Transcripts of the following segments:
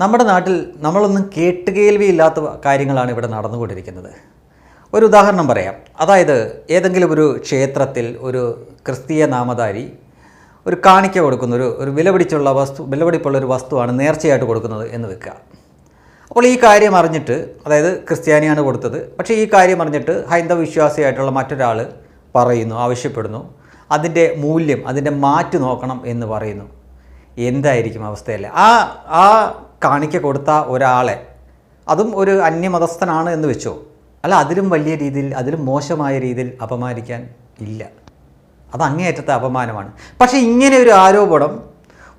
നമ്മുടെ നാട്ടിൽ നമ്മളൊന്നും കേട്ടുകേൾവിയില്ലാത്ത കാര്യങ്ങളാണ് ഇവിടെ നടന്നുകൊണ്ടിരിക്കുന്നത്. ഒരു ഉദാഹരണം പറയാം. അതായത് ഏതെങ്കിലും ഒരു ക്ഷേത്രത്തിൽ ഒരു ക്രിസ്തീയ നാമധാരി ഒരു കാണിക്ക കൊടുക്കുന്ന ഒരു ഒരു വിലപിടിച്ചുള്ള വസ്തു വിലപിടിപ്പുള്ള ഒരു വസ്തുവാണ് നേർച്ചയായിട്ട് കൊടുക്കുന്നത് എന്ന് വെക്കുക. അപ്പോൾ ഈ കാര്യം അറിഞ്ഞിട്ട് അതായത് ക്രിസ്ത്യാനിയാണ് കൊടുത്തത് പക്ഷേ ഈ കാര്യം അറിഞ്ഞിട്ട് ഹൈന്ദവ വിശ്വാസിയായിട്ടുള്ള മറ്റൊരാൾ പറയുന്നു ആവശ്യപ്പെടുന്നു അതിന്റെ മൂല്യം അതിന്റെ മാറ്റ് നോക്കണം എന്ന് പറയുന്നു. എന്തായിരിക്കും അവസ്ഥയല്ലേ? ആ ആ കാണിക്ക കൊടുത്ത ഒരാളെ അതും ഒരു അന്യമതസ്ഥനാണ് എന്ന് വെച്ചോ? അല്ല അതിലും വലിയ രീതിയിൽ അതിലും മോശമായ രീതിയിൽ അപമാനിക്കാൻ ഇല്ല. അത് അങ്ങേയറ്റത്തെ അപമാനമാണ്. പക്ഷേ ഇങ്ങനെ ഒരു ആരോപണം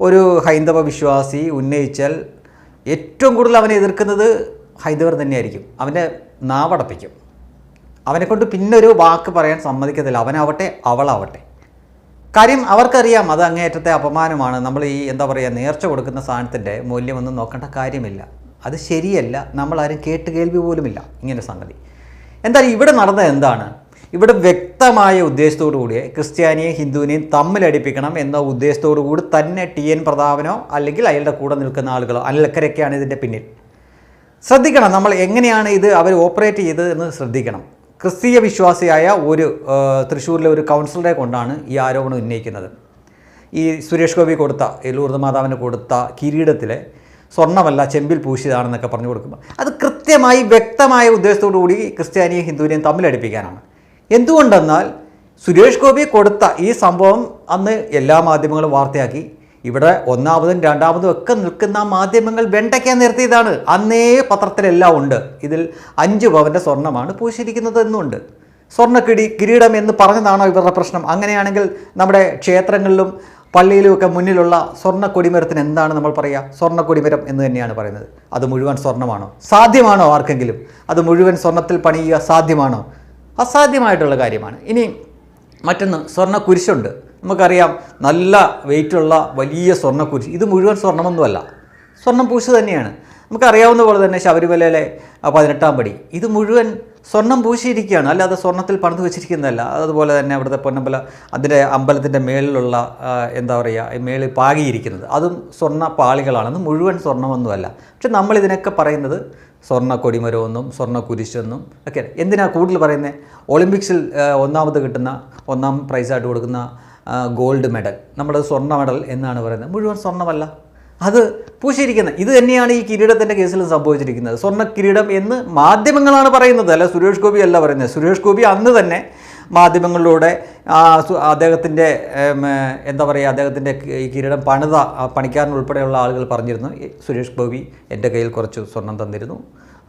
ഒരു ഹൈന്ദവ വിശ്വാസി ഉന്നയിച്ചാൽ ഏറ്റവും കൂടുതൽ അവനെ എതിർക്കുന്നത് ഹൈന്ദവർ തന്നെയായിരിക്കും. അവന്റെ നാവടപ്പിക്കും. അവനെക്കൊണ്ട് പിന്നൊരു വാക്ക് പറയാൻ സമ്മതിക്കത്തില്ല. അവനാവട്ടെ അവളാവട്ടെ. കാര്യം അവർക്കറിയാം അത് അങ്ങേയറ്റത്തെ അപമാനമാണ്. നമ്മൾ ഈ എന്താ പറയുക നേർച്ച കൊടുക്കുന്ന സാധനത്തിന്റെ മൂല്യമൊന്നും നോക്കേണ്ട കാര്യമില്ല. അത് ശരിയല്ല നമ്മളാരും കേട്ട് കേൾവി പോലുമില്ല. ഇങ്ങനെ സംഗതി. എന്തായാലും ഇവിടെ നടന്നത് എന്താണ്? ഇവിടെ വ്യക്തമായ ഉദ്ദേശത്തോടു കൂടി ക്രിസ്ത്യാനിയെയും ഹിന്ദുവിനെയും തമ്മിലടിപ്പിക്കണം എന്ന ഉദ്ദേശത്തോടു കൂടി തന്നെ ടി എൻ പ്രതാപനോ അല്ലെങ്കിൽ അയാളുടെ കൂടെ നിൽക്കുന്ന ആളുകളോ അല്ലക്കരൊക്കെയാണ് ഇതിന്റെ പിന്നിൽ. ശ്രദ്ധിക്കണം നമ്മൾ എങ്ങനെയാണ് ഇത് അവർ ഓപ്പറേറ്റ് ചെയ്തത് എന്ന് ശ്രദ്ധിക്കണം. ക്രിസ്തീയ വിശ്വാസിയായ ഒരു തൃശ്ശൂരിലെ ഒരു കൗൺസിലറെ കൊണ്ടാണ് ഈ ആരോപണം ഉന്നയിക്കുന്നത്. ഈ സുരേഷ് ഗോപി കൊടുത്ത ലൂർദ് മാതാവിന് കൊടുത്ത കിരീടത്തിലെ സ്വർണമല്ല ചെമ്പിൽ പൂശിയതാണെന്നൊക്കെ പറഞ്ഞു കൊടുക്കുമ്പോൾ അത് കൃത്യമായി വ്യക്തമായ ഉദ്ദേശത്തോടു കൂടി ക്രിസ്ത്യാനിയും ഹിന്ദുവിനെയും തമ്മിലടിപ്പിക്കാനാണ് എന്തുകൊണ്ടെന്നാൽ സുരേഷ് ഗോപി കൊടുത്ത ഈ സംഭവം അന്ന് എല്ലാ മാധ്യമങ്ങളും വാർത്തയാക്കി ഇവിടെ ഒന്നാമതും രണ്ടാമതും ഒക്കെ നിൽക്കുന്ന മാധ്യമങ്ങൾ വെണ്ടയ്ക്കാൻ നിർത്തിയതാണ്. അന്നേ പത്രത്തിലെല്ലാം ഉണ്ട്. ഇതിൽ അഞ്ച് പവന്റെ സ്വർണമാണ് പൂശിയിരിക്കുന്നത് എന്നുണ്ട്. സ്വർണക്കിടി കിരീടം എന്ന് പറഞ്ഞതാണോ ഇവരുടെ പ്രശ്നം? അങ്ങനെയാണെങ്കിൽ നമ്മുടെ ക്ഷേത്രങ്ങളിലും പള്ളിയിലുമൊക്കെ മുന്നിലുള്ള സ്വർണ കൊടിമരത്തിന് എന്താണ് നമ്മൾ പറയുക? സ്വർണ കൊടിമരം എന്ന് തന്നെയാണ് പറയുന്നത്. അത് മുഴുവൻ സ്വർണമാണോ സാധ്യമാണോ ആർക്കെങ്കിലും? അത് മുഴുവൻ സ്വർണത്തിൽ പണിയുക സാധ്യമാണോ? അസാധ്യമായിട്ടുള്ള കാര്യമാണ്. ഇനി മറ്റൊന്ന് സ്വർണ കുരിശുണ്ട് നമുക്കറിയാം നല്ല വെയിറ്റുള്ള വലിയ സ്വർണക്കുരിശ് ഇത് മുഴുവൻ സ്വർണമൊന്നുമല്ല. സ്വർണം പൂശ് തന്നെയാണ്. നമുക്കറിയാവുന്ന പോലെ തന്നെ ശബരിമലയിലെ പതിനെട്ടാം പടി. ഇത് മുഴുവൻ സ്വർണം പൂശിയിരിക്കുകയാണ്. അല്ലാതെ സ്വർണത്തിൽ പണിത് വെച്ചിരിക്കുന്നതല്ല. അതുപോലെ തന്നെ അവിടുത്തെ പൊന്നമ്പല അതിന്റെ അമ്പലത്തിന്റെ മേളിലുള്ള എന്താ പറയുക മേളിൽ പാകിയിരിക്കുന്നത്. അതും സ്വർണ പാളികളാണ് അത് മുഴുവൻ സ്വർണമൊന്നുമല്ല. പക്ഷെ നമ്മളിതിനൊക്കെ പറയുന്നത് സ്വർണ കൊടിമരമെന്നും സ്വർണ കുരിശെന്നും ഒക്കെ എന്തിനാണ് കൂടുതൽ പറയുന്നത്? ഒളിമ്പിക്സിൽ ഒന്നാമത് കിട്ടുന്ന ഒന്നാം പ്രൈസായിട്ട് കൊടുക്കുന്ന ഗോൾഡ് മെഡൽ നമ്മുടെ സ്വർണ മെഡൽ എന്നാണ് പറയുന്നത്. മുഴുവൻ സ്വർണമല്ല. അത് പൂശിയിരിക്കുന്നത്. ഇത് തന്നെയാണ് ഈ കിരീടത്തിന്റെ കേസിൽ സംഭവിച്ചിരിക്കുന്നത്. സ്വർണ കിരീടം എന്ന് മാധ്യമങ്ങളാണ് പറയുന്നത്. അല്ല സുരേഷ് ഗോപി അല്ല പറയുന്നത്. സുരേഷ് ഗോപി അന്ന് തന്നെ മാധ്യമങ്ങളിലൂടെ അദ്ദേഹത്തിന്റെ എന്താ പറയുക അദ്ദേഹത്തിന്റെ ഈ കിരീടം പണിത പണിക്കാരൻ ഉൾപ്പെടെയുള്ള ആളുകൾ പറഞ്ഞിരുന്നു. സുരേഷ് ഗോപി എന്റെ കയ്യിൽ കുറച്ച് സ്വർണം തന്നിരുന്നു.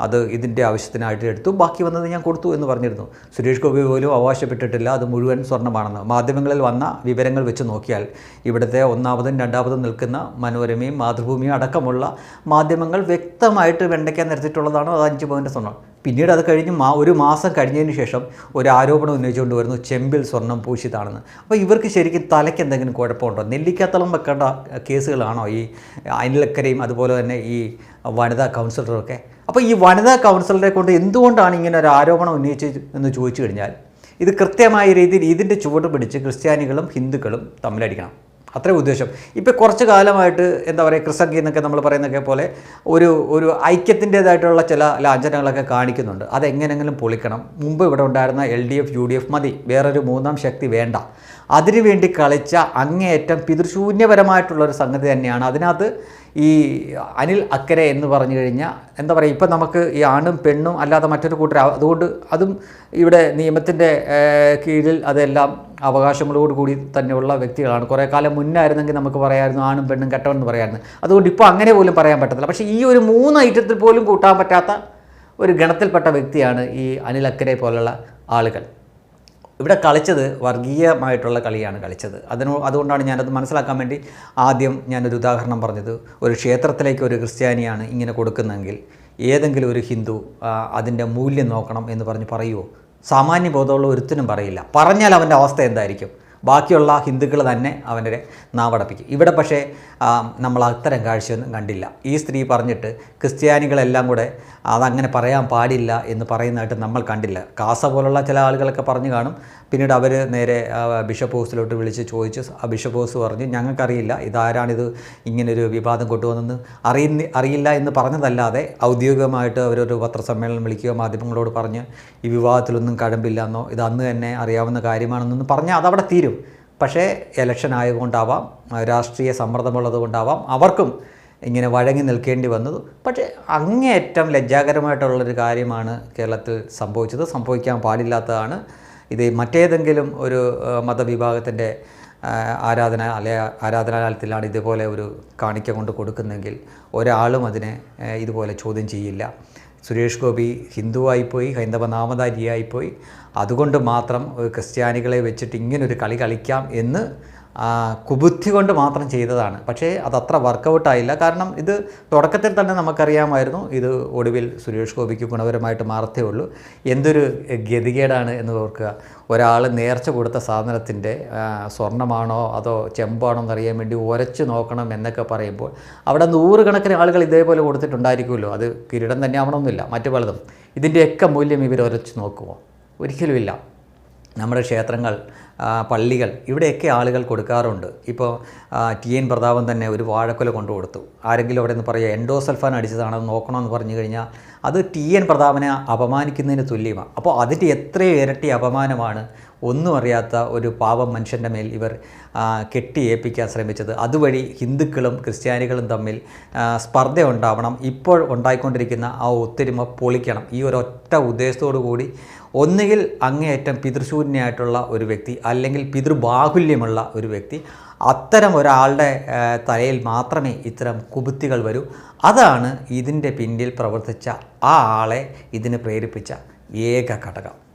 അത് ഇതിന്റെ ആവശ്യത്തിനായിട്ട് എടുത്തു. ബാക്കി വന്നത് ഞാൻ കൊടുത്തു എന്ന് പറഞ്ഞിരുന്നു. സുരേഷ് ഗോപി പോലും അവകാശപ്പെട്ടിട്ടില്ല. അത് മുഴുവൻ സ്വർണമാണെന്ന് മാധ്യമങ്ങളിൽ വന്ന വിവരങ്ങൾ വെച്ച് നോക്കിയാൽ ഇവിടുത്തെ ഒന്നാമതും രണ്ടാമതും നിൽക്കുന്ന മനോരമയും മാതൃഭൂമിയും അടക്കമുള്ള മാധ്യമങ്ങൾ വ്യക്തമായിട്ട് വെണ്ടയ്ക്കാൻ നിരത്തിയിട്ടുള്ളതാണ്. അത് അഞ്ച് പവന്റെ സ്വർണം പിന്നീട് അത് കഴിഞ്ഞ് മാ ഒരു മാസം കഴിഞ്ഞതിന് ശേഷം ഒരു ആരോപണം ഉന്നയിച്ചുകൊണ്ട് വരുന്നു ചെമ്പിൽ സ്വർണം പൂശിതാണെന്ന് അപ്പോൾ ഇവർക്ക് ശരിക്കും തലയ്ക്ക് എന്തെങ്കിലും കുഴപ്പമുണ്ടോ? നെല്ലിക്കാത്തളം വെക്കേണ്ട കേസുകളാണോ ഈ അനിലക്കരയും അതുപോലെ തന്നെ ഈ വനിതാ കൗൺസിലറൊക്കെ? അപ്പോൾ ഈ വനിതാ കൗൺസിലറെ കൊണ്ട് എന്തുകൊണ്ടാണ് ഇങ്ങനെ ഒരു ആരോപണം ഉന്നയിച്ചത് എന്ന് ചോദിച്ചു കഴിഞ്ഞാൽ ഇത് കൃത്യമായ രീതിയിൽ ഇതിന്റെ ചുവട് പിടിച്ച് ക്രിസ്ത്യാനികളും ഹിന്ദുക്കളും തമ്മിലടിക്കണം. അത്രേ ഉദ്ദേശം. ഇപ്പോൾ കുറച്ച് കാലമായിട്ട് എന്താ പറയുക ക്രിസംഗി എന്നൊക്കെ നമ്മൾ പറയുന്നതൊക്കെ പോലെ ഒരു ഒരു ഐക്യത്തിന്റേതായിട്ടുള്ള ചില ലാഞ്ചനങ്ങളൊക്കെ കാണിക്കുന്നുണ്ട്. അതെങ്ങനെങ്കിലും പൊളിക്കണം. മുമ്പ് ഇവിടെ ഉണ്ടായിരുന്ന L D F U D F മതി. വേറൊരു മൂന്നാം ശക്തി വേണ്ട. അതിനുവേണ്ടി കളിച്ച അങ്ങേയറ്റം പിതൃശൂന്യപരമായിട്ടുള്ളൊരു സംഗതി തന്നെയാണ്. അതിനകത്ത് ഈ അനിൽ അക്കരെ എന്ന് പറഞ്ഞു കഴിഞ്ഞാൽ എന്താ പറയുക ഇപ്പം നമുക്ക് ഈ ആണും പെണ്ണും അല്ലാതെ മറ്റൊരു കൂട്ടർ അതുകൊണ്ട് അതും ഇവിടെ നിയമത്തിന്റെ കീഴിൽ അതെല്ലാം അവകാശങ്ങളോട് കൂടി തന്നെയുള്ള വ്യക്തികളാണ്. കുറേ കാലം മുന്നായിരുന്നെങ്കിൽ നമുക്ക് പറയായിരുന്നു ആണും പെണ്ണും കെട്ടമെന്ന് പറയായിരുന്നു അതുകൊണ്ട് ഇപ്പോൾ അങ്ങനെ പോലും പറയാൻ പറ്റത്തില്ല. പക്ഷേ ഈ ഒരു മൂന്ന് ഐറ്റത്തിൽ പോലും കൂട്ടാൻ പറ്റാത്ത ഒരു ഗണത്തിൽപ്പെട്ട വ്യക്തിയാണ് ഈ അനിൽ അക്കരെ പോലുള്ള ആളുകൾ. ഇവിടെ കളിച്ചത് വർഗീയമായിട്ടുള്ള കളിയാണ് കളിച്ചത്. അതിനോ അതുകൊണ്ടാണ് ഞാനത് മനസ്സിലാക്കാൻ വേണ്ടി ആദ്യം ഞാനൊരു ഉദാഹരണം പറഞ്ഞത്. ഒരു ക്ഷേത്രത്തിലേക്ക് ഒരു ക്രിസ്ത്യാനിയാണ് ഇങ്ങനെ കൊടുക്കുന്നതെങ്കിൽ ഏതെങ്കിലും ഒരു ഹിന്ദു അതിന്റെ മൂല്യം നോക്കണം എന്ന് പറഞ്ഞ് പറയുമോ സാമാന്യ ബോധമുള്ള ഒരുത്തിനും പറയില്ല. പറഞ്ഞാൽ അവന്റെ അവസ്ഥ എന്തായിരിക്കും? ബാക്കിയുള്ള ഹിന്ദുക്കൾ തന്നെ അവന്റെ നാവടപ്പിക്കും. ഇവിടെ പക്ഷേ നമ്മൾ അത്തരം കാഴ്ചയൊന്നും കണ്ടില്ല. ഈ സ്ത്രീ പറഞ്ഞിട്ട് ക്രിസ്ത്യാനികളെല്ലാം കൂടെ അതങ്ങനെ പറയാൻ പാടില്ല എന്ന് പറയുന്നതായിട്ട് നമ്മൾ കണ്ടില്ല. കാസ പോലുള്ള ചില ആളുകളൊക്കെ പറഞ്ഞു കാണും. പിന്നീട് അവർ നേരെ ബിഷപ്പ് ഹൗസിലോട്ട് വിളിച്ച് ചോദിച്ച് ആ ബിഷപ്പ് ഹൗസ് പറഞ്ഞു ഞങ്ങൾക്കറിയില്ല ഇതാരാണിത് ഇങ്ങനൊരു വിവാദം കൊണ്ടുവന്നെന്ന് അറിയുന്ന അറിയില്ല എന്ന് പറഞ്ഞതല്ലാതെ ഔദ്യോഗികമായിട്ട് അവരൊരു പത്രസമ്മേളനം വിളിക്കുകയോ മാധ്യമങ്ങളോട് പറഞ്ഞ് ഈ വിവാദത്തിലൊന്നും കഴമ്പില്ല എന്നോ ഇത് അന്ന് തന്നെ അറിയാവുന്ന കാര്യമാണെന്നൊന്നും പറഞ്ഞാൽ അതവിടെ തീരും. പക്ഷേ എലക്ഷൻ ആയതുകൊണ്ടാവാം രാഷ്ട്രീയ സമ്മർദ്ദമുള്ളത് കൊണ്ടാവാം അവർക്കും ഇങ്ങനെ വഴങ്ങി നിൽക്കേണ്ടി വന്നത്. പക്ഷേ അങ്ങേയറ്റം ലജ്ജാകരമായിട്ടുള്ളൊരു കാര്യമാണ് കേരളത്തിൽ സംഭവിച്ചത്. സംഭവിക്കാൻ പാടില്ലാത്തതാണ്. ഇത് മറ്റേതെങ്കിലും ഒരു മതവിഭാഗത്തിന്റെ ആരാധന അല്ലെ ആരാധനാലയത്തിലാണ് ഇതുപോലെ ഒരു കാണിക്ക കൊണ്ട് കൊടുക്കുന്നെങ്കിൽ ഒരാളും അതിനെ ഇതുപോലെ ചോദ്യം ചെയ്യില്ല. സുരേഷ് ഗോപി ഹിന്ദുവായിപ്പോയി ഹൈന്ദവ നാമധാരിയായിപ്പോയി. അതുകൊണ്ട് മാത്രം ക്രിസ്ത്യാനികളെ വെച്ചിട്ട് ഇങ്ങനൊരു കളി കളിക്കാം എന്ന് കുബുദ്ധി കൊണ്ട് മാത്രം ചെയ്തതാണ്. പക്ഷേ അതത്ര വർക്കൗട്ടായില്ല കാരണം ഇത് തുടക്കത്തിൽ തന്നെ നമുക്കറിയാമായിരുന്നു. ഇത് ഒടുവിൽ സുരേഷ് ഗോപിക്ക് ഗുണപരമായിട്ട് മാറത്തേ ഉള്ളൂ. എന്തൊരു ഗതികേടാണ് എന്ന് ഓർക്കുക. ഒരാൾ നേർച്ച കൊടുത്ത സാധനത്തിന്റെ സ്വർണമാണോ അതോ ചെമ്പാണോ എന്നറിയാൻ വേണ്ടി ഉരച്ച് നോക്കണം എന്നൊക്കെ പറയുമ്പോൾ അവിടെ നൂറുകണക്കിന് ആളുകൾ ഇതേപോലെ കൊടുത്തിട്ടുണ്ടായിരിക്കുമല്ലോ. അത് കിരീടം തന്നെ ആവണമെന്നില്ല. മറ്റു പലതും. ഇതിന്റെയൊക്കെ മൂല്യം ഇവർ ഉരച്ച് നോക്കുമോ ഒരിക്കലുമില്ല. നമ്മുടെ ക്ഷേത്രങ്ങൾ പള്ളികൾ. ഇവിടെയൊക്കെ ആളുകൾ കൊടുക്കാറുണ്ട്. ഇപ്പോൾ ടി എൻ പ്രതാപൻ തന്നെ ഒരു വാഴക്കൊല കൊണ്ടു കൊടുത്തു. ആരെങ്കിലും അവിടെ നിന്ന് പറയുക എൻഡോസൾഫാൻ അടിച്ചതാണെന്ന് നോക്കണമെന്ന് പറഞ്ഞു കഴിഞ്ഞാൽ അത് ടി എൻ പ്രതാപനെ അപമാനിക്കുന്നതിന് തുല്യമാണ് അപ്പോൾ അതിന്റെ എത്രയോ ഇരട്ടി അപമാനമാണ് ഒന്നും അറിയാത്ത ഒരു പാവം മനുഷ്യന്റെ മേൽ ഇവർ ആ, കെട്ടി ഏൽപ്പിക്കാൻ ശ്രമിച്ചത്. അതുവഴി ഹിന്ദുക്കളും ക്രിസ്ത്യാനികളും തമ്മിൽ സ്പർദ്ധ ഉണ്ടാവണം ഇപ്പോൾ ഉണ്ടായിക്കൊണ്ടിരിക്കുന്ന ആ ഒത്തൊരുമ പൊളിക്കണം. ഈ ഒരൊറ്റ ഉദ്ദേശത്തോടു കൂടി ഒന്നുകിൽ അങ്ങേയറ്റം പിതൃശൂന്യമായിട്ടുള്ള ഒരു വ്യക്തി അല്ലെങ്കിൽ പിതൃബാഹുല്യമുള്ള ഒരു വ്യക്തി അത്തരം ഒരാളുടെ തലയിൽ മാത്രമേ ഇത്തരം കുബുത്തികൾ വരൂ. അതാണ് ഇതിന്റെ പിന്നിൽ പ്രവർത്തിച്ച ആ ആളെ ഇതിന് പ്രേരിപ്പിച്ച ഏക ഘടകം.